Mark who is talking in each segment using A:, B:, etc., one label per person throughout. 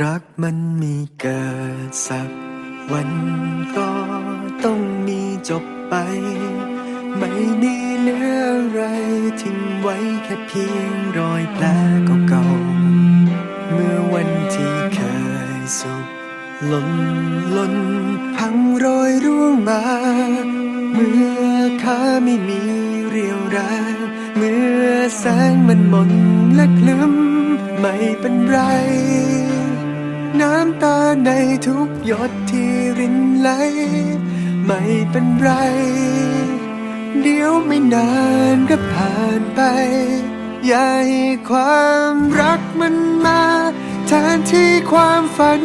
A: รักมันมีเกิดสักวันก็ต้องมีจบไป ไม่มีเหลืออะไรทิ้งไว้แค่เพียงรอยแผลเก่าๆเมื่อวันที่เคยสุขหล่นหล่นพังโรยร่วงมา เมื่อขาไม่มีเรียวแรงเมื่อแสงมันหมนและคลึ้มไม่เป็นไร น้ำตาในทุกหยดที่รินไหล ไม่เป็นไร เดี๋ยวไม่นานก็ผ่านไป อย่าให้ความรักมันมาแทนที่ความฝัน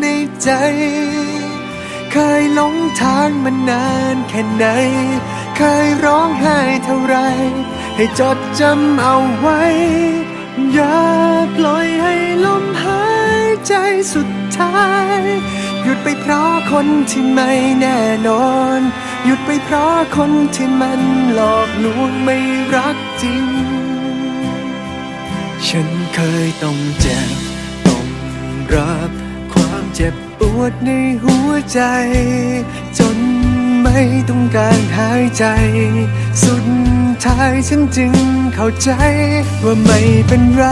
A: ในใจ เคยหลงทางมานานแค่ไหน เคยร้องไห้เท่าไร ให้จดจำเอาไว้ อย่าปล่อยให้ สุดท้าย หยุดไปเพราะคนที่ไม่แน่นอน หยุดไปเพราะคนที่มันหลอกลวงไม่รักจริง ฉันเคยต้องเจ็บต้องรับความเจ็บปวดในหัวใจ จนไม่ต้องการหายใจ สุดท้ายฉันจึงเข้าใจว่าไม่เป็นไร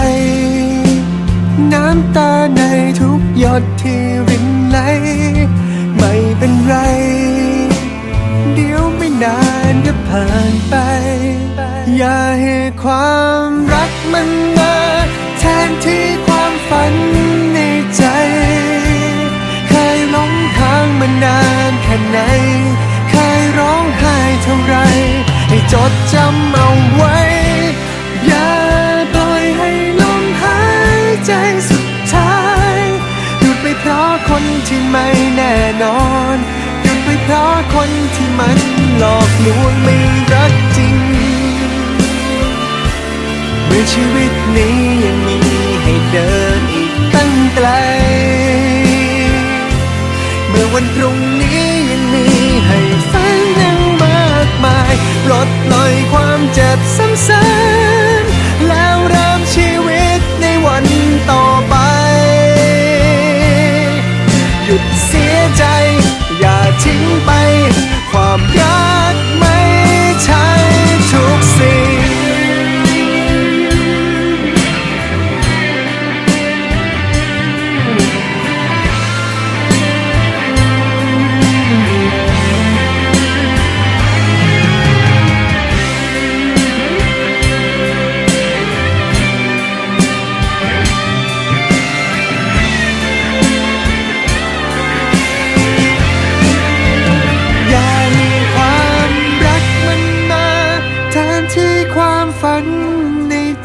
A: หยดที่รินไหล ไม่เป็นไร เดี๋ยวไม่นานก็ผ่านไป อย่าให้ความรักมันมาแทนที่ความฝันในใจ เคยหลงทางมานานแค่ไหน เคยร้องไห้เท่าไร ให้จดจำเอาไว้ คนที่มันหลอกลวงไม่รักจริง เมื่อชีวิตนี้ยังมีให้เดินอีกตั้งไกล เมื่อวันพรุ่งนี้ยังมีให้ฝันยังมากมายปลดปล่อยความเจ็บซ้ำ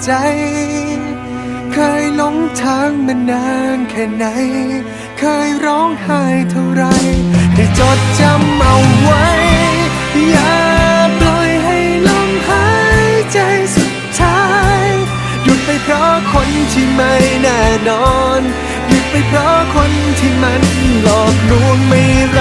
A: ใจ เคยหลงทางมานานแค่ไหน เคยร้องไห้เท่าไร ให้จดจำเอาไว้ อย่าปล่อยให้ลมหายใจสุดท้าย หยุดไปเพราะคนที่ไม่แน่นอน หยุดไปเพราะคนที่มันหลอกลวงไม่รั